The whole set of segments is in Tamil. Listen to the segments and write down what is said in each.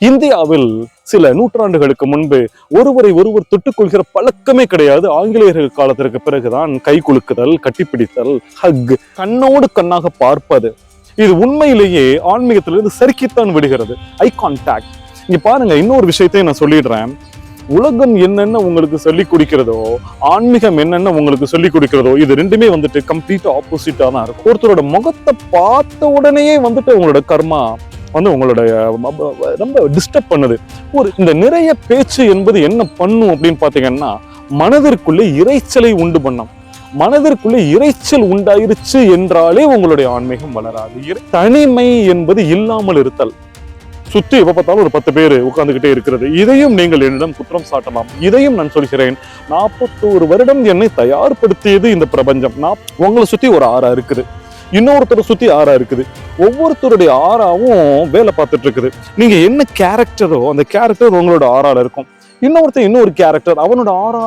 இந்தியாவில் சில நூற்றாண்டுகளுக்கு முன்பு ஒருவரை ஒருவர் தொட்டுக்கொள்கிற பழக்கமே கிடையாது. ஆங்கிலேயர்கள் காலத்திற்கு பிறகுதான் கை குலுக்குதல் கட்டிப்பிடித்தல் ஹக் கண்ணோடு கண்ணாக பார்ப்பது. இது உண்மையிலேயே ஆன்மீகத்திலிருந்து சறுக்கித்தான் விடுகிறது. ஐ கான்டாக்ட் இங்க பாருங்க இன்னொரு விஷயத்தையும் நான் சொல்லிடுறேன். உலகம் என்னென்ன உங்களுக்கு சொல்லி கொடுக்கிறதோ ஆன்மீகம் என்னென்ன உங்களுக்கு சொல்லி கொடுக்கிறதோ இது ரெண்டுமே வந்துட்டு கம்ப்ளீட் ஆப்போசிட்டா தான் இருக்கும். ஒருத்தரோட முகத்தை பார்த்த உடனேயே வந்துட்டு உங்களோட கர்மா வந்து உங்களுடைய ரொம்ப டிஸ்டர்ப் பண்ணுது. ஒரு இந்த நிறைய பேச்சு என்பது என்ன பண்ணும் அப்படின்னு பார்த்தீங்கன்னா மனதிற்குள்ளே இரைச்சலை உண்டு பண்ணும். மனதிற்குள்ளே இரைச்சல் உண்டாயிருச்சு என்றாலே உங்களுடைய ஆன்மீகம் வளராது. தனிமை என்பது இல்லாமல் இருத்தல். சுத்தி எப்ப பார்த்தாலும் ஒரு பத்து பேர் உட்கார்ந்துகிட்டே இருக்கிறது. இதையும் நீங்கள் என்னிடம் குற்றம் சாட்டலாம். இதையும் நான் சொல்கிறேன். நாற்பத்தோரு வருடம் என்னை தயார்படுத்தியது இந்த பிரபஞ்சம். நான் உங்களை சுத்தி ஒரு ஆறா இருக்குது. இன்னொருத்தரை சுற்றி ஆறா இருக்குது. ஒவ்வொருத்தருடைய ஆறாவும் வேலை பார்த்துட்டு இருக்குது. நீங்கள் என்ன கேரக்டரோ அந்த கேரக்டர் உங்களோட ஆறால இருக்கும். இன்னொருத்தன் இன்னொரு கேரக்டர் அவனோட ஆறா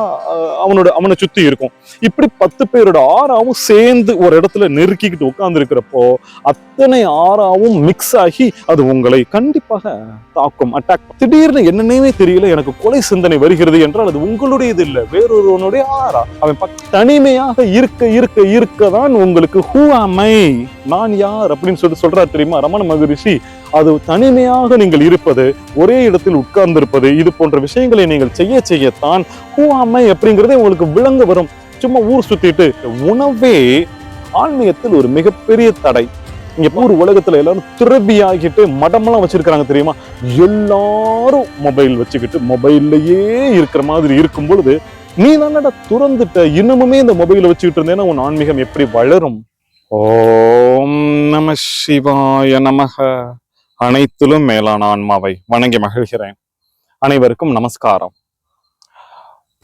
அவனோட அவனை சுத்தி இருக்கும். இப்படி பத்து பேரோட ஆறாவும் சேர்ந்து ஒரு இடத்துல நெருக்கிக்கிட்டு உட்கார்ந்து இருக்கிறப்போ அத்தனை ஆறாவும் மிக்ஸ் ஆகி அது உங்களை கண்டிப்பாக தாக்கும். அட்டாக் திடீர்னு என்னன்னே தெரியல எனக்கு கொலை சிந்தனை வருகிறது என்றால் அது உங்களுடையது இல்லை வேறொருவனுடைய ஆறா. அவன் தனிமையாக இருக்க இருக்க இருக்க தான் உங்களுக்கு ஹூ அமை நான் யார்? அப்படின்னு சொல்லிட்டு சொல்றாரு தெரியுமா? ரமண மகரிஷி. அது தனிமையாக நீங்கள் இருப்பது ஒரே இடத்தில் உட்கார்ந்திருப்பது இது போன்ற விஷயங்களை நீங்கள் செய்ய செய்யத்தான் ஹூ அம்மை அப்படிங்கிறதே உங்களுக்கு விளங்க வரும். சும்மா ஊர் சுத்திட்டு உணவே ஆன்மீகத்தில் ஒரு மிகப்பெரிய தடை. இங்க ஊர் உலகத்துல எல்லாரும் துறவியாகிட்டு மடமெல்லாம் வச்சிருக்காங்க தெரியுமா? எல்லாரும் மொபைல் வச்சுக்கிட்டு மொபைல்லையே இருக்கிற மாதிரி இருக்கும் பொழுது நீ தானடா துறந்துட்ட இன்னமுமே இந்த மொபைலை வச்சுக்கிட்டு இருந்தேன்னா உன் ஆன்மீகம் எப்படி வளரும்? ஓம் நம சிவாய நமக. அனைத்திலும் மேலான ஆன்மாவை வணங்கி மகிழ்கிறேன். அனைவருக்கும் நமஸ்காரம்.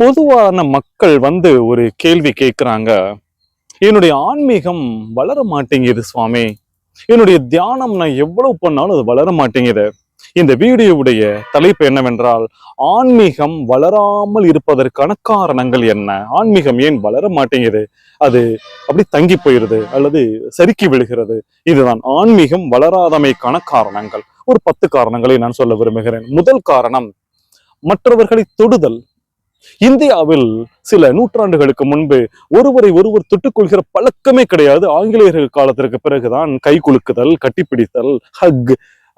பொதுவான மக்கள் வந்து ஒரு கேள்வி கேட்குறாங்க என்னுடைய ஆன்மீகம் வளர மாட்டேங்குது சுவாமி. என்னுடைய தியானம் நான் எவ்வளவு பண்ணாலும் அது வளர மாட்டேங்குது. இந்த வீடியோவுடைய தலைப்பு என்னவென்றால் ஆன்மீகம் வளராமல் இருப்பதற்கான காரணங்கள் என்ன? ஆன்மீகம் ஏன் வளர மாட்டேங்குது? அது அப்படி தங்கி போயிருது அல்லது சறுக்கி விழுகிறது. இதுதான் ஆன்மீகம் வளராதமைக்கான காரணங்கள். ஒரு பத்து காரணங்களை நான் சொல்ல விரும்புகிறேன். முதல் காரணம் மற்றவர்களை தொடுதல். இந்தியாவில் சில நூற்றாண்டுகளுக்கு முன்பு ஒருவரை ஒருவர் தொட்டுக்கொள்கிற பழக்கமே கிடையாது. ஆங்கிலேயர்கள் காலத்திற்கு பிறகுதான் கை குலுக்குதல் கட்டிப்பிடித்தல் ஹக்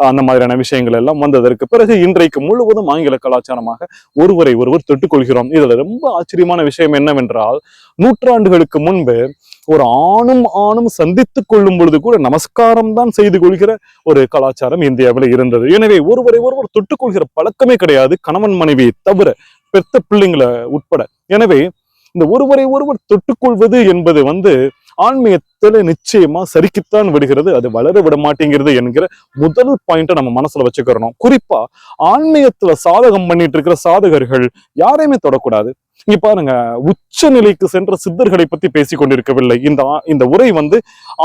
அந்த மாதிரியான விஷயங்கள் எல்லாம் வந்ததற்கு பிறகு இன்றைக்கு முழுவதும் ஆங்கில கலாச்சாரமாக ஒருவரை ஒருவர் தொட்டுக்கொள்கிறோம். இதுல ரொம்ப ஆச்சரியமான விஷயம் என்னவென்றால் நூற்றாண்டுகளுக்கு முன்பு ஒரு ஆணும் ஆணும் சந்தித்துக் கொள்ளும் பொழுது கூட நமஸ்காரம் தான் செய்து கொள்கிற ஒரு கலாச்சாரம் இந்தியாவில் இருந்தது. எனவே ஒருவரை ஒருவர் தொட்டுக்கொள்கிற பழக்கமே கிடையாது கணவன் மனைவி தவிர பெத்த பிள்ளைங்களை உட்பட. எனவே இந்த ஒருவரை ஒருவர் தொட்டுக்கொள்வது என்பது வந்து ஆன்மீகத்துல நிச்சயமா சறுக்கித்தான் விடுகிறது அது வளர விட மாட்டேங்கிறது என்கிற முதல் பாயிண்ட்டை நம்ம மனசுல வச்சுக்கிறணும். குறிப்பா ஆன்மீகத்துல சாதகம் பண்ணிட்டு இருக்கிற சாதகர்கள் யாரையுமே தொடக்கூடாது. இங்க பாருங்க உச்ச நிலைக்கு சென்ற சித்தர்களை பத்தி பேசி கொண்டிருக்கவில்லை. இந்த இந்த உரை வந்து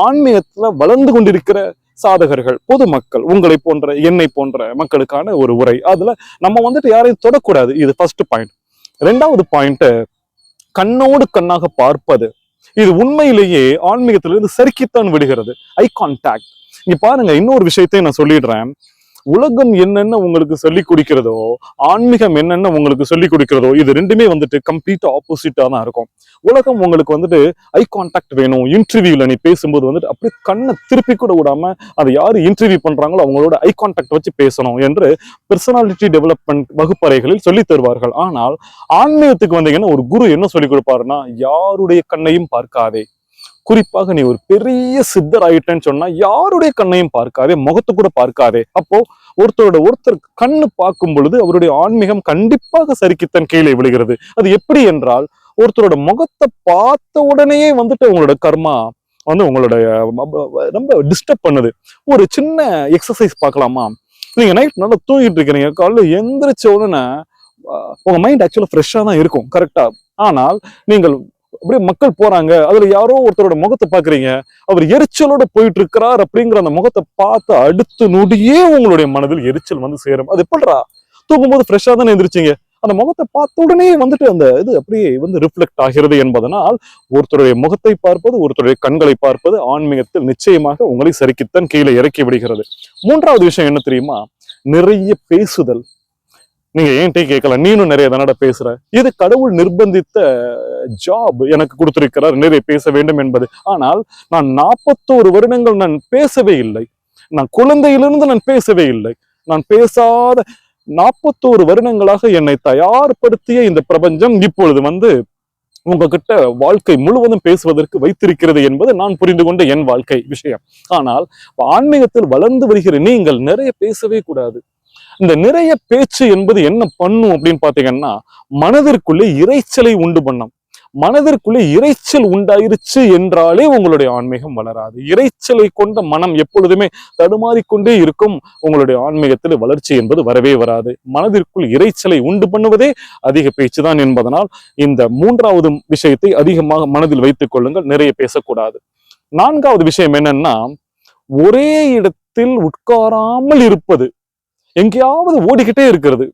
ஆன்மீகத்துல வளர்ந்து கொண்டிருக்கிற சாதகர்கள் பொதுமக்கள் உங்களை போன்ற என்னை போன்ற மக்களுக்கான ஒரு உரை. அதுல நம்ம வந்துட்டு யாரையும் தொடக்கூடாது. இது ஃபர்ஸ்ட் பாயிண்ட் ரெண்டாவது பாயிண்ட் கண்ணோடு கண்ணாக பார்ப்பது. இது உண்மையிலேயே ஆன்மீகத்திலிருந்து சறுக்கித்தான் விடுகிறது. ஐ கான்டாக்ட் இங்க பாருங்க இன்னொரு விஷயத்தையும் நான் சொல்லிடுறேன். உலகம் என்னென்ன உங்களுக்கு சொல்லி கொடுக்கிறதோ ஆன்மீகம் என்னென்ன உங்களுக்கு சொல்லி கொடுக்கிறதோ இது ரெண்டுமே வந்துட்டு கம்ப்ளீட் ஆப்போசிட்டா தான் இருக்கும். உலகம் உங்களுக்கு வந்துட்டு ஐ கான்டாக்ட் வேணும் இன்டர்வியூல நீ பேசும்போது வந்துட்டு அப்படியே கண்ணை திருப்பி கூட விடாம அதை யாரு இன்டர்வியூ பண்றாங்களோ அவங்களோட ஐ கான்டாக்ட் வச்சு பேசணும் என்று பர்சனாலிட்டி டெவலப்மெண்ட் வகுப்பறைகளில் சொல்லித் தருவார்கள். ஆனால் ஆன்மீகத்துக்கு வந்தீங்கன்னா ஒரு குரு என்ன சொல்லி கொடுப்பாருன்னா யாருடைய கண்ணையும் பார்க்காதே. குறிப்பாக நீ ஒரு பெரிய சித்தர் ஆயிட்டேன்னு சொன்னா யாருடைய கண்ணையும் பார்க்காதே முகத்தை கூட பார்க்காதே. அப்போ ஒருத்தரோட ஒருத்தர் கண்ணு பார்க்கும் பொழுது அவருடைய ஆன்மீகம் கண்டிப்பாக சரிக்குத்தன் கீழே விழுகிறது. அது எப்படி என்றால் ஒருத்தரோட முகத்தை பார்த்த உடனேயே வந்துட்டு உங்களோட கர்மா வந்து உங்களுடைய ரொம்ப டிஸ்டர்ப் பண்ணுது. ஒரு சின்ன எக்ஸசைஸ் பார்க்கலாமா? நீங்க நைட் நல்லா தூங்கிட்டு இருக்கிறீங்க காலைல எந்திரிச்ச உடனே உங்கள் உங்க மைண்ட் ஆக்சுவலா ஃப்ரெஷ்ஷா தான் இருக்கும் கரெக்டா ஆனால் நீங்கள் அப்படியே மக்கள் போறாங்க. அதுல யாரோ ஒருத்தரோட முகத்தை பாக்குறீங்க அவர் எரிச்சலோட போயிட்டு இருக்கிறார் அப்படிங்கிற அந்த முகத்தை பார்த்து அடுத்த நொடியே உங்களுடைய மனதில் எரிச்சல் வந்து சேரும். அது எப்படிடா? தூங்கும்போது ஃப்ரெஷ்ஷா தானே எந்திரிச்சிங்க? அந்த முகத்தை பார்த்த உடனே வந்துட்டு அந்த இது அப்படியே வந்து ரிஃப்ளெக்ட் ஆகிறது என்பதனால் ஒருத்தருடைய முகத்தை பார்ப்பது ஒருத்தருடைய கண்களை பார்ப்பது ஆன்மீகத்தில் நிச்சயமாக உங்களை சறுக்கித்தான் கீழே இறக்கி விடுகிறது. மூன்றாவது விஷயம் என்ன தெரியுமா? நிறைய பேசுதல். நீங்க ஏன்ட்டே கேட்கலாம் நீனும் நிறைய தானடா பேசுற. இது கடவுள் நிர்பந்தித்த ஜாப் எனக்கு கொடுத்திருக்கிறார் நிறைய பேச வேண்டும் என்பது. ஆனால் நான் நாற்பத்தோரு வருடங்கள் நான் பேசவே இல்லை. நான் குழந்தையிலிருந்து நான் பேசவே இல்லை. நான் பேசாத நாற்பத்தோரு வருடங்களாக என்னை தயார்படுத்திய இந்த பிரபஞ்சம் இப்பொழுது வந்து உங்ககிட்ட வாழ்க்கை முழுவதும் பேசுவதற்கு வைத்திருக்கிறது என்பது நான் புரிந்து கொண்ட என் வாழ்க்கை விஷயம். ஆனால் ஆன்மீகத்தில் வளர்ந்து வருகிற நீங்கள் நிறைய பேசவே கூடாது. இந்த நிறைய பேச்சு என்பது என்ன பண்ணும் அப்படின்னு பாத்தீங்கன்னா மனதிற்குள்ளே இரைச்சலை உண்டு பண்ணும். மனதிற்குள்ளே இரைச்சல் உண்டாயிருச்சு என்றாலே உங்களுடைய ஆன்மீகம் வளராது. இரைச்சலை கொண்ட மனம் எப்பொழுதுமே தடுமாறிக்கொண்டே இருக்கும். உங்களுடைய ஆன்மீகத்தில் வளர்ச்சி என்பது வரவே வராது. மனதிற்குள் இரைச்சலை உண்டு பண்ணுவதே அதிக பேச்சு தான் என்பதனால் இந்த மூன்றாவது விஷயத்தை அதிகமாக மனதில் வைத்துக் கொள்ளுங்கள். நிறைய பேசக்கூடாது. நான்காவது விஷயம் என்னன்னா ஒரே இடத்தில் உட்காராமல் இருப்பது. எங்கேயாவது ஓடிக்கிட்டே இருக்கிறது.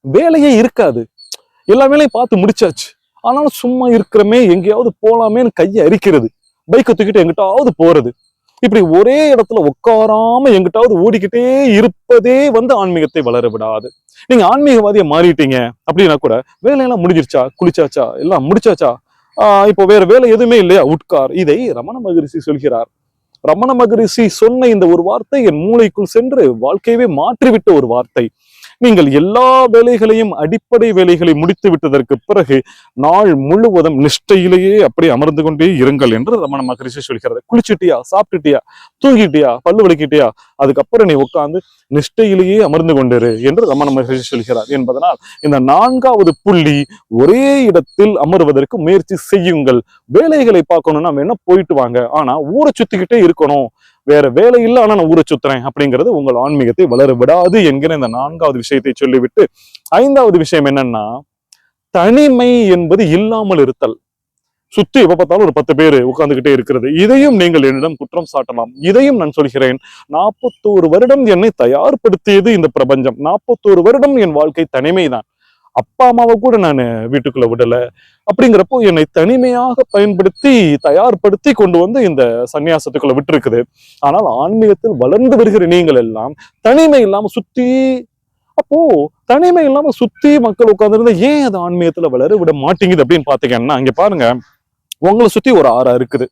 வேலையே இருக்காது. எல்லா வேலையும் பார்த்து முடிச்சாச்சு. ஆனாலும் சும்மா இருக்கிறமே எங்கேயாவது போகலாமேன்னு கையை அரிக்கிறது. பைக்கை தூக்கிட்டு எங்கிட்டாவது போறது. இப்படி ஒரே இடத்துல உட்காராம எங்கிட்டாவது ஓடிக்கிட்டே இருப்பதே வந்து ஆன்மீகத்தை வளர விடாது. நீங்க ஆன்மீகவாதியை மாறிட்டீங்க அப்படின்னா கூட வேலையெல்லாம் முடிஞ்சிருச்சா? குளிச்சாச்சா? எல்லாம் முடிச்சாச்சா? ஆஹ் இப்போ வேற வேலை எதுவுமே இல்லையா? உட்கார். இதை ரமண மகரிஷி சொல்கிறார். ரமண மகரிஷி சொன்ன இந்த ஒரு வார்த்தை என் மூளைக்குள் சென்று வாழ்க்கையவே மாற்றிவிட்ட ஒரு வார்த்தை. நீங்கள் எல்லா வேலைகளையும் அடிப்படை வேலைகளை முடித்து விட்டதற்கு பிறகு நாள் முழுவதும் நிஷ்டையிலேயே அப்படி அமர்ந்து கொண்டே இருங்கள் என்று ரமண மகரிஷி சொல்கிறது குளிச்சுட்டியா? சாப்பிட்டுட்டியா? தூங்கிட்டியா? பல்லு வலிக்கிட்டியா? அதுக்கப்புறம் நீ உட்கார்ந்து நிஷ்டையிலேயே அமர்ந்து கொண்டிரு என்று ரமண மகரிஷி சொல்கிறார். என்பதனால் இந்த நான்காவது புள்ளி ஒரே இடத்தில் அமர்வதற்கு முயற்சி செய்யுங்கள். வேலைகளை பார்க்கணும்னா என்ன போயிட்டு வாங்க? ஆனா ஊரை சுத்திக்கிட்டே இருக்கணும். வேற வேலை இல்லை ஆனா நான் ஊரை சுத்துறேன் அப்படிங்கிறது உங்கள் ஆன்மீகத்தை வளர விடாது என்கிற இந்த நான்காவது விஷயத்தை சொல்லிவிட்டு ஐந்தாவது விஷயம் என்னன்னா தனிமை என்பது இல்லாமல் இருத்தல். சுத்தி எப்ப பார்த்தாலும் ஒரு பத்து பேர் உட்கார்ந்துகிட்டே இருக்கிறது. இதையும் நீங்கள் என்னிடம் குற்றம் சாட்டலாம். இதையும் நான் சொல்கிறேன். நாற்பத்தோரு வருடம் என்னை தயார்படுத்தியது இந்த பிரபஞ்சம். நாற்பத்தோரு வருடம் என் வாழ்க்கை தனிமைதான். அப்பா அம்மாவை கூட நான் வீட்டுக்குள்ள விடல. அப்படிங்கிறப்போ என்னை தனிமையாக பயன்படுத்தி தயார்படுத்தி கொண்டு வந்து இந்த சன்னியாசத்துக்குள்ள விட்டுருக்குது. ஆனால் ஆன்மீகத்தில் வளர்ந்து வருகிற நீங்கள் எல்லாம் தனிமை இல்லாம சுத்தி அப்போ தனிமை இல்லாம சுத்தி மக்கள் உட்கார்ந்துருந்தா ஏன் அது ஆன்மீகத்துல வளர விட மாட்டேங்குது அப்படின்னு பாத்தீங்கன்னா அங்க பாருங்க. உங்களை சுத்தி ஒரு ஆறா இருக்குது.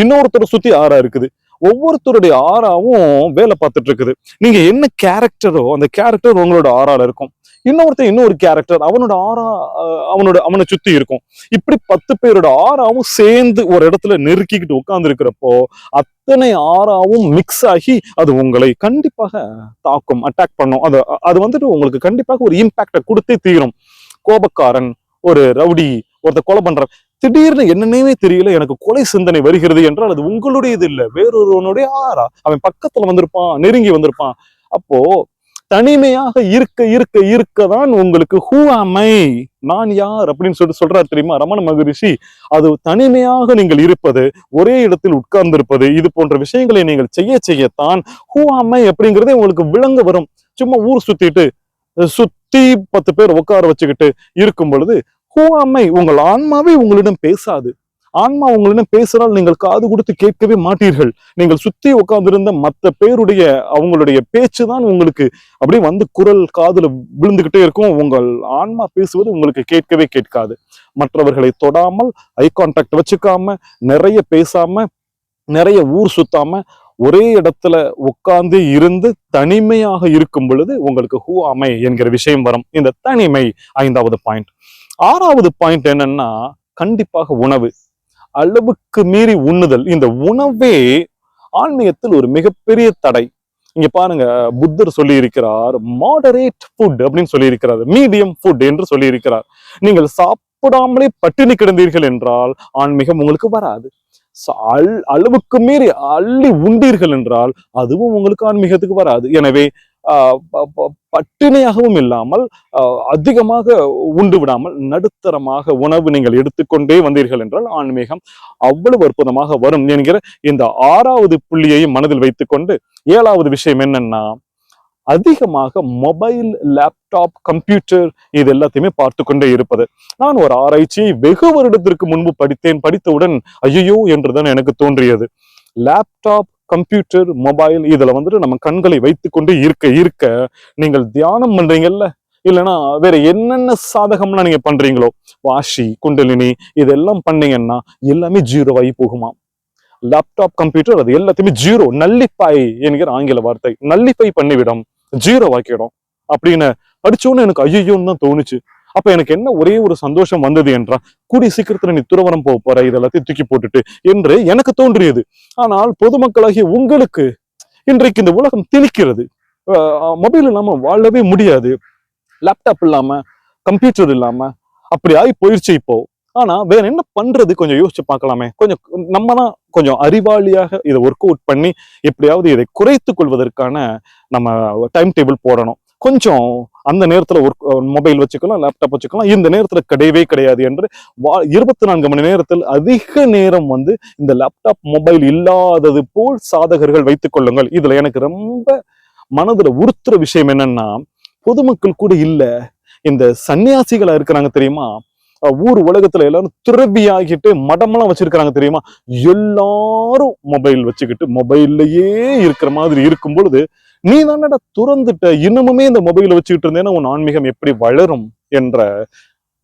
இன்னொருத்தரை சுத்தி ஆறா இருக்குது. ஒவ்வொருத்தருடைய ஆறாவும் வேலை பார்த்துட்டு இருக்குது நீங்க என்ன கேரக்டரோ அந்த கேரக்டர் உங்களோட ஆறால இருக்கும். இன்னொருத்தன் இன்னொரு கேரக்டர் அவனோட ஆறா அஹ், அவனோட அவனை சுத்தி இருக்கும். இப்படி பத்து பேரோட ஆறாவும் சேர்ந்து ஒரு இடத்துல நெருக்கிக்கிட்டு உட்கார்ந்து இருக்கிறப்போ அத்தனை ஆறாவும் மிக்ஸ் ஆகி அது உங்களை கண்டிப்பாக தாக்கும் அட்டாக் பண்ணும். அது அது வந்துட்டு உங்களுக்கு கண்டிப்பாக ஒரு இம்பாக்டை கொடுத்தே தீரும். கோபக்காரன் ஒரு ரவுடி ஒருத்த கொலை பண்ற திடீர்னு என்னன்னே தெரியல எனக்கு கொலை சிந்தனை வருகிறது என்றால் அது உங்களுடையது இல்ல வேறொருவனுடைய ஆறா? அவன் பக்கத்துல வந்திருப்பான் நெருங்கி வந்திருப்பான். அப்போ தனிமையாக இருக்க இருக்க தான் உங்களுக்கு ஹூ அமை நான் யார்? அப்படின்னு சொல்லிட்டு சொல்றாரு தெரியுமா ரமண மகரிஷி? அது தனிமையாக நீங்கள் இருப்பது ஒரே இடத்தில் உட்கார்ந்திருப்பது இது போன்ற விஷயங்களை நீங்கள் செய்ய செய்யத்தான் ஹூ அமை அப்படிங்கறதே உங்களுக்கு விளங்க வரும். சும்மா ஊர் சுத்திட்டு சுத்தி பத்து பேர் உட்கார வச்சுக்கிட்டு இருக்கும் பொழுது ஹூ உங்கள் ஆன்மாவே உங்களிடம் பேசாது. ஆன்மா உங்களிடம் பேசினால் நீங்கள் காது கொடுத்து கேட்கவே மாட்டீர்கள். நீங்கள் சுத்தி உட்கார்ந்திருந்த மற்ற பேருடைய அவங்களுடைய பேச்சு தான் உங்களுக்கு அப்படியே வந்து குரல் காதுல விழுந்துகிட்டே இருக்கும். உங்கள் ஆன்மா பேசுவது உங்களுக்கு கேட்கவே கேட்காது. மற்றவர்களை தொடாமல் ஐ கான்டாக்ட் வச்சுக்காம நிறைய பேசாம நிறைய ஊர் சுத்தாம ஒரே இடத்துல உட்கார்ந்து இருந்து தனிமையாக இருக்கும் பொழுது உங்களுக்கு ஹூ அமை என்கிற விஷயம் வரும். இந்த தனிமை ஐந்தாவது பாயிண்ட் ஆறாவது பாயிண்ட் என்னன்னா கண்டிப்பாக உணவு. அளவுக்கு மீறி உண்ணுதல். இந்த உணவே ஆன்மீகத்தில் ஒரு மிகப்பெரிய தடை. இங்க பாருங்க புத்தர் சொல்லி இருக்கிறார் மாடரேட் ஃபுட் அப்படின்னு சொல்லி இருக்கிறார் மீடியம் ஃபுட் என்று சொல்லி இருக்கிறார் நீங்கள் சாப்பிடாமலே பட்டினி கிடந்தீர்கள் என்றால் ஆன்மீகம் உங்களுக்கு வராது. அளவுக்கு மீறி அள்ளி உண்டீர்கள் என்றால் அதுவும் உங்களுக்கு ஆன்மீகத்துக்கு வராது. எனவே பட்டினியாகவும் இல்லாமல் ஆஹ் அதிகமாக உண்டு விடாமல் நடுத்தரமாக உணவு நீங்கள் எடுத்துக்கொண்டே வந்தீர்கள் என்றால் ஆன்மீகம் அவ்வளவு அற்புதமாக வரும் என்கிற இந்த ஆறாவது புள்ளியையும் மனதில் வைத்துக்கொண்டு ஏழாவது விஷயம் என்னன்னா அதிகமாக மொபைல் லேப்டாப் கம்ப்யூட்டர் இது எல்லாத்தையுமே பார்த்து கொண்டே இருப்பது. நான் ஒரு ஆராய்ச்சியை வெகு வருடத்திற்கு முன்பு படித்தேன் படித்தவுடன் ஐயோ என்றுதான் எனக்கு தோன்றியது. லேப்டாப் கம்ப்யூட்டர் மொபைல் இதுல வந்துட்டு நம்ம கண்களை வைத்துக்கொண்டு இருக்க இருக்க நீங்கள் தியானம் பண்றீங்கல்ல? இல்லைன்னா வேற என்னென்ன சாதகம்லாம் நீங்க பண்றீங்களோ? வாஷி குண்டலினி இதெல்லாம் பண்ணீங்கன்னா எல்லாமே ஜீரோவாகி போகுமா? லேப்டாப் கம்ப்யூட்டர் அது எல்லாத்தையுமே ஜீரோ நல்லிப்பாய் என்கிற ஆங்கில வார்த்தை. நல்லிப்பை பண்ணிவிடும். ஜீரோ ஆக்கிடும். அப்படின்னு படிச்சோன்னு எனக்கு ஐயோன்னு தான் தோணுச்சு. அப்ப எனக்கு என்ன ஒரே ஒரு சந்தோஷம் வந்தது என்றால் கூடிய சீக்கிரத்துல நீ துறவரம் போக போற இதெல்லாத்தையும் தூக்கி போட்டுட்டு என்று எனக்கு தோன்றியது. ஆனால் பொதுமக்களாகிய உங்களுக்கு இன்றைக்கு இந்த உலகம் திணிக்கிறது. மொபைல் இல்லாம வாழவே முடியாது. லேப்டாப் இல்லாம கம்ப்யூட்டர் இல்லாம அப்படி ஆகி போயிடுச்சு இப்போ. ஆனா வேற என்ன பண்றது? கொஞ்சம் யோசிச்சு பார்க்கலாமே. கொஞ்சம் நம்ம தான் கொஞ்சம் அறிவாளியாக இதை ஒர்க் அவுட் பண்ணி எப்படியாவது இதை குறைத்து கொள்வதற்கான நம்ம டைம் டேபிள் போடணும். கொஞ்சம் அந்த நேரத்துல ஒர்க் மொபைல் வச்சுக்கலாம் லேப்டாப் வச்சுக்கலாம். இந்த நேரத்துல கிடையவே கிடையாது என்று வா- இருபத்தி நான்கு மணி நேரத்தில் அதிக நேரம் வந்து இந்த லேப்டாப் மொபைல் இல்லாதது போல் சாதகர்கள் வைத்துக் கொள்ளுங்கள். இதுல எனக்கு ரொம்ப மனதுல உறுத்துற விஷயம் என்னன்னா பொதுமக்கள் கூட இல்ல. இந்த சன்னியாசிகளா இருக்கிறாங்க தெரியுமா? ஊர் உலகத்துல எல்லாரும் துறவியாகிட்டு மடமெல்லாம் வச்சிருக்கிறாங்க தெரியுமா? எல்லாரும் மொபைல் வச்சுக்கிட்டு மொபைல்லையே இருக்கிற மாதிரி இருக்கும் பொழுது நீ தானடா துறந்துட்ட? இன்னமுமே இந்த மொபைலை வச்சுக்கிட்டு இருந்தேன்னா உன் ஆன்மீகம் எப்படி வளரும் என்ற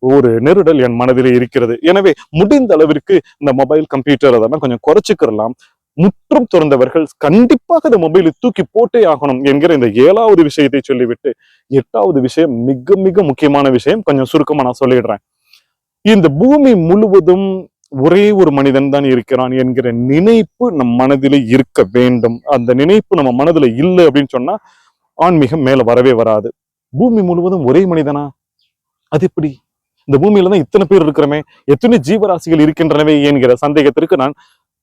ஒரு நெருடல் என் மனதிலே இருக்கிறது. எனவே முடிந்த அளவிற்கு இந்த மொபைல் கம்ப்யூட்டர் அதெல்லாம் கொஞ்சம் குறைச்சிக்கிறலாம் முற்றும் துறந்தவர்கள் கண்டிப்பாக இந்த மொபைலை தூக்கி போட்டே ஆகணும் என்கிற இந்த ஏழாவது விஷயத்தை சொல்லிவிட்டு எட்டாவது விஷயம் மிக மிக முக்கியமான விஷயம் கொஞ்சம் சுருக்கமா நான் சொல்லிடுறேன். இந்த பூமி முழுவதும் ஒரே ஒரு மனிதன் தான் இருக்கிறான் என்கிற நினைப்பு நம் மனதில் இருக்க வேண்டும். அந்த நினைப்பு நம்ம மனதுல இல்லை அப்படின்னு சொன்னா ஆன்மீகம் மேல வரவே வராது. பூமி முழுவதும் ஒரே மனிதனா? அது எப்படி? இந்த பூமியில தான் இத்தனை பேர் இருக்கிறமே எத்தனை ஜீவராசிகள் இருக்கின்றனவே என்கிற சந்தேகத்திற்கு நான்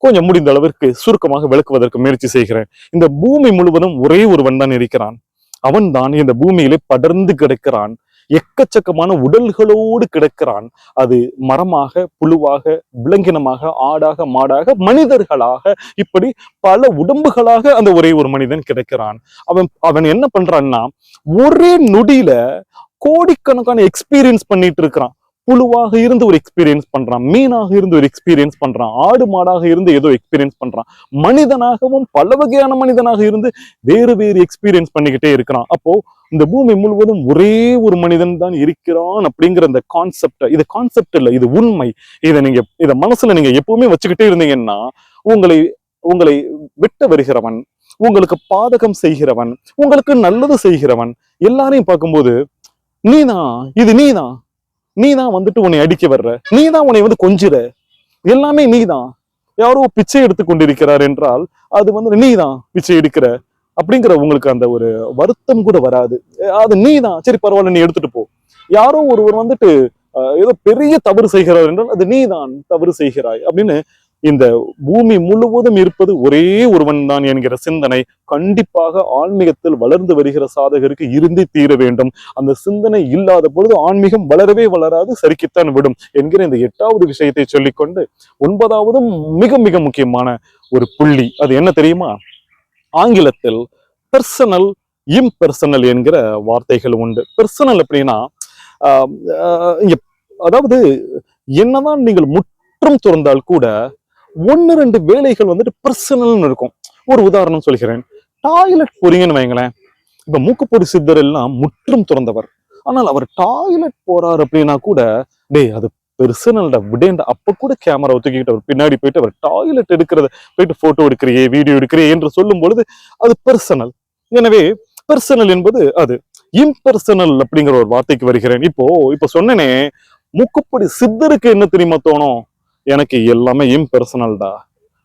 கொஞ்சம் முடிந்த அளவிற்கு சுருக்கமாக விளக்குவதற்கு முயற்சி செய்கிறேன். இந்த பூமி முழுவதும் ஒரே ஒருவன் தான் இருக்கிறான். அவன் தான் இந்த பூமியிலே படர்ந்து கிடக்கிறான். எக்கச்சக்கமான உடல்களோடு கிடக்கிறான். அது மரமாக புழுவாக விலங்கினமாக ஆடாக மாடாக மனிதர்களாக இப்படி பல உடம்புகளாக அந்த ஒரே ஒரு மனிதன் கிடக்கிறான். அவன் அவன் என்ன பண்றான்னா ஒரே நொடியில கோடிக்கணக்கான எக்ஸ்பீரியன்ஸ் பண்ணிட்டு இருக்கிறான். புழுவாக இருந்து ஒரு எக்ஸ்பீரியன்ஸ் பண்றான் மீனாக இருந்து ஒரு எக்ஸ்பீரியன்ஸ் பண்றான் ஆடு மாடாக இருந்து ஏதோ எக்ஸ்பீரியன்ஸ் பண்றான். மனிதனாகவும் பல வகையான மனிதனாக இருந்து வேறு வேறு எக்ஸ்பீரியன்ஸ் பண்ணிக்கிட்டே இருக்கிறான். அப்போ இந்த பூமி முழுவதும் ஒரே ஒரு மனிதன் தான் இருக்கிறான் அப்படிங்கிற அந்த கான்செப்ட் இது கான்செப்ட் இல்லை இது உண்மை. இதை நீங்க இதை மனசுல நீங்க எப்பவுமே வச்சுக்கிட்டே இருந்தீங்கன்னா உங்களை உங்களை விட்ட வருகிறவன் உங்களுக்கு பாதகம் செய்கிறவன் உங்களுக்கு நல்லது செய்கிறவன் எல்லாரையும் பார்க்கும்போது நீதான் இது நீதான் நீதான் வந்துட்டு உன்னை அடிக்க வர்ற. நீதான் உன்னை வந்து கொஞ்சிற. எல்லாமே நீதான். யாரோ பிச்சை எடுத்து கொண்டிருக்கிறார் என்றால் அது வந்து நீதான் பிச்சை எடுக்கிற. அப்படிங்கிற உங்களுக்கு அந்த ஒரு வருத்தம் கூட வராது. அது அது நீதான். சரி பரவாயில்ல நீ எடுத்துட்டு போ. யாரோ ஒருவர் வந்துட்டு அஹ், ஏதோ பெரிய தவறு செய்கிறார் என்றால் அது நீதான் தவறு செய்கிறாய் அப்படின்னு இந்த பூமி முழுவதும் இருப்பது ஒரே ஒருவன் தான் என்கிற சிந்தனை கண்டிப்பாக ஆன்மீகத்தில் வளர்ந்து வருகிற சாதகருக்கு இருந்தே தீர வேண்டும். அந்த சிந்தனை இல்லாத பொழுது ஆன்மீகம் வளரவே வளராது சறுக்கித்தான் விடும் என்கிற இந்த எட்டாவது விஷயத்தை சொல்லிக்கொண்டு ஒன்பதாவதும் மிக மிக முக்கியமான ஒரு புள்ளி. அது என்ன தெரியுமா? ஆங்கிலத்தில் பெர்சனல் இம்பெர்சனல் என்கிற வார்த்தைகள் உண்டு. பெர்சனல் அப்படின்னா ஆஹ், இங்க அதாவது என்னதான் நீங்கள் முற்றும் துறந்தால் கூட ஒன்னு ரெண்டு வேலைகள் வந்துட்டு பர்சனல்னு இருக்கும். ஒரு உதாரணம் சொல்கிறேன். டாய்லெட் போறீங்கன்னு வைங்களேன். இப்போ மூக்குப்பொடி சித்தர் எல்லாம் முற்றும் துறந்தவர். ஆனால் அவர் டாய்லெட் போறார் அப்படின்னா கூட டேய் அது பெர்சனல்ட விடேண்ட அப்ப கூட கேமரா ஒத்துக்கிட்டு அவர் பின்னாடி போயிட்டு அவர் டாய்லெட் எடுக்கிறத போயிட்டு போட்டோ எடுக்கிறியே வீடியோ எடுக்கிறியே என்று சொல்லும் பொழுது அது பெர்சனல் எனவே பெர்சனல் என்பது அது. இம்பெர்சனல் அப்படிங்கிற ஒரு வார்த்தைக்கு வருகிறேன். இப்போ இப்போ சொன்னேனே முக்குப்படி சித்தருக்கு என்ன தெரியுமா தோணும்? எனக்கு எல்லாமே இம்பெர்சனல்டா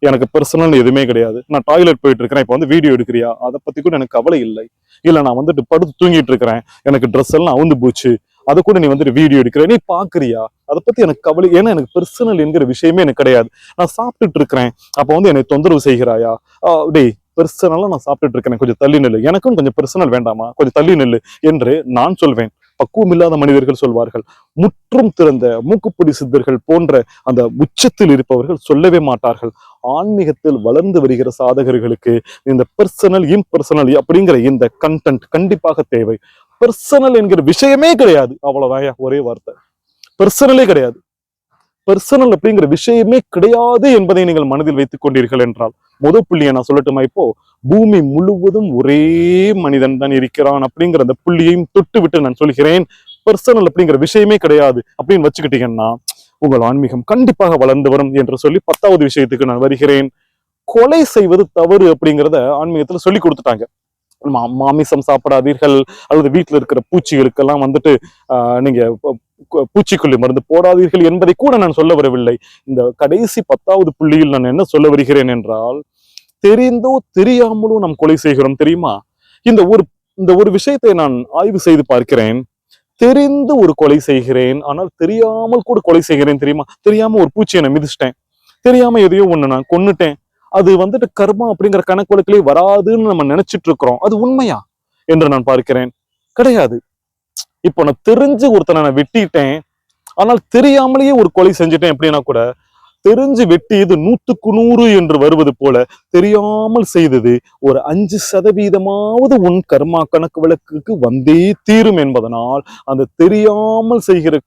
எனக்கு பெர்சனல் எதுவுமே கிடையாது. நான் டாய்லெட் போயிட்டு இருக்கிறேன் இப்போ வந்து வீடியோ எடுக்கிறியா? அதை பத்தி கூட எனக்கு கவலை இல்லை. இல்ல நான் வந்துட்டு படுத்து தூங்கிட்டு இருக்கிறேன் எனக்கு ட்ரெஸ் எல்லாம் அவுந்து போச்சு. அதை கூட நீ வந்துட்டு வீடியோ எடுக்கிற. நீ பாக்குறியா அதை பத்தி எனக்கு கவலை ஏன்னா எனக்கு பெர்சனல் என்கிற விஷயமே எனக்கு கிடையாது. நான் சாப்பிட்டுட்டு இருக்கிறேன் அப்போ வந்து என்னை தொந்தரவு செய்கிறாயா? டேய் பெர்சனலா நான் சாப்பிட்டுட்டு இருக்கிறேன் கொஞ்சம் தள்ளி நெல் எனக்கும் கொஞ்சம் பெர்சனல் வேண்டாமா? கொஞ்சம் தள்ளி நெல் என்று நான் சொல்வேன். பக்குவம் இல்லாத மனிதர்கள் சொல்வார்கள். முற்றும் திறந்த மூக்குப்பொடி சித்தர்கள் போன்ற அந்த உச்சத்தில் இருப்பவர்கள் சொல்லவே மாட்டார்கள். ஆன்மீகத்தில் வளர்ந்து வருகிற சாதகர்களுக்கு இந்த பெர்சனல் இம்பர்சனல் அப்படிங்கிற இந்த கண்டென்ட் கண்டிப்பாக தேவை. பர்சனல் என்கிற விஷயமே கிடையாது. அவ்வளவுதான் ஒரே வார்த்தை. பெர்சனலே கிடையாது. பர்சனல் அப்படிங்கிற விஷயமே கிடையாது என்பதை நீங்கள் மனதில் வைத்துக் கொண்டீர்கள் என்றால். முத புள்ளியை நான் சொல்லட்டுமா இப்போ? பூமி முழுவதும் ஒரே மனிதன் தான் இருக்கிறான் அப்படிங்கிற அந்த புள்ளியையும் தொட்டு விட்டு நான் சொல்கிறேன். பர்சனல் அப்படிங்கிற விஷயமே கிடையாது அப்படின்னு வச்சுக்கிட்டீங்கன்னா உங்கள் ஆன்மீகம் கண்டிப்பாக வளர்ந்து வரும் என்று சொல்லி பத்தாவது விஷயத்துக்கு நான் வருகிறேன். கொலை செய்வது தவறு அப்படிங்கிறத ஆன்மீகத்துல சொல்லி கொடுத்துட்டாங்க. மாமிசம் சாப்பிடாதீர்கள். அல்லது வீட்டில் இருக்கிற பூச்சிகளுக்கெல்லாம் வந்துட்டு ஆஹ், நீங்க பூச்சிக்கொல்லி மருந்து போடாதீர்கள் என்பதை கூட நான் சொல்ல வரவில்லை. இந்த கடைசி பத்தாவது புள்ளியில் நான் என்ன சொல்ல வருகிறேன் என்றால் தெரிந்தோ தெரியாமலோ நாம் கொலை செய்கிறோம் தெரியுமா? இந்த ஒரு இந்த ஒரு விஷயத்தை நான் ஆய்வு செய்து பார்க்கிறேன். தெரிந்து ஒரு கொலை செய்கிறேன் ஆனால் தெரியாமல் கூட கொலை செய்கிறேன் தெரியுமா? தெரியாம ஒரு பூச்சியை நான் மிதிச்சிட்டேன். தெரியாம எதையோ ஒண்ணு நான் கொன்னுட்டேன். அது வந்துட்டு கர்மா அப்படிங்கிற கணக்கு வழக்கிலே வராதுன்னு நம்ம நினைச்சிட்டு இருக்கிறோம். அது உண்மையா? என்று நான் பார்க்கிறேன். கிடையாது. இப்போ நான் தெரிஞ்சு ஒருத்தனை நான் வெட்டிட்டேன். ஆனால் தெரியாமலேயே ஒரு கொலை செஞ்சுட்டேன் அப்படின்னா கூட தெரிஞ்சு வெட்டியது நூத்துக்கு நூறு என்று வருவது போல தெரியாமல் செய்தது ஒரு அஞ்சு சதவீதமாவது உன் கர்மா கணக்கு விளக்குக்கு வந்தே தீரும் என்பதனால் அந்த தெரியாமல் செய்கிற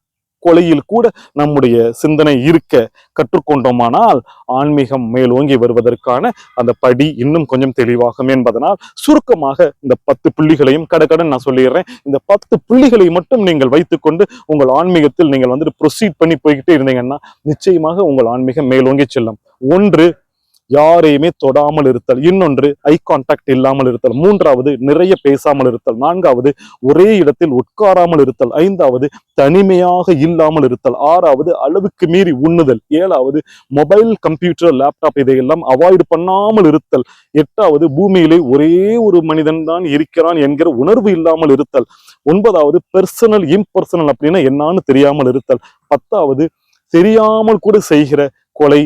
கொலையில் கூட நம்முடைய சிந்தனை இருக்க கற்றுக்கொண்டோமானால் ஆன்மீகம் மேலோங்கி வருவதற்கான அந்த படி இன்னும் கொஞ்சம் தெளிவாகும் என்பதனால் சுருக்கமாக இந்த பத்து புள்ளிகளையும் கடக்கடன் நான் சொல்லிடுறேன். இந்த பத்து புள்ளிகளை மட்டும் நீங்கள் வைத்துக்கொண்டு உங்கள் ஆன்மீகத்தில் நீங்கள் வந்துட்டு ப்ரொசீட் பண்ணி போய்கிட்டே இருந்தீங்கன்னா நிச்சயமாக உங்கள் ஆன்மீகம் மேலோங்கி செல்லும். ஒன்று யாரையுமே தொடாமல் இருத்தல் இன்னொன்று ஐ கான்டாக்ட் இல்லாமல் இருத்தல் மூன்றாவது நிறைய பேசாமல் இருத்தல் நான்காவது ஒரே இடத்தில் உட்காராமல் இருத்தல் ஐந்தாவது தனிமையாக இல்லாமல் இருத்தல் ஆறாவது அளவுக்கு மீறி உண்ணுதல் ஏழாவது மொபைல் கம்ப்யூட்டர் லேப்டாப் இதையெல்லாம் அவாய்டு பண்ணாமல் இருத்தல் எட்டாவது பூமியிலே ஒரே ஒரு மனிதன் தான் இருக்கிறான் என்கிற உணர்வு இல்லாமல் இருத்தல் ஒன்பதாவது பெர்சனல் இம்பர்சனல் அப்படின்னா என்னான்னு தெரியாமல் இருத்தல் பத்தாவது தெரியாமல் கூட செய்கிற கொலை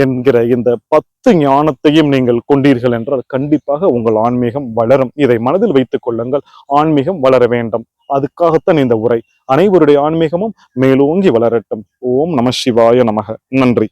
என்கிற இந்த பத்து ஞானத்தையும் நீங்கள் கொண்டீர்கள் என்றால் கண்டிப்பாக உங்கள் ஆன்மீகம் வளரும். இதை மனதில் வைத்துக் கொள்ளுங்கள். ஆன்மீகம் வளர வேண்டும். அதுக்காகத்தான் இந்த உரை. அனைவருடைய ஆன்மீகமும் மேலோங்கி வளரட்டும். ஓம் நம சிவாய நமக. நன்றி.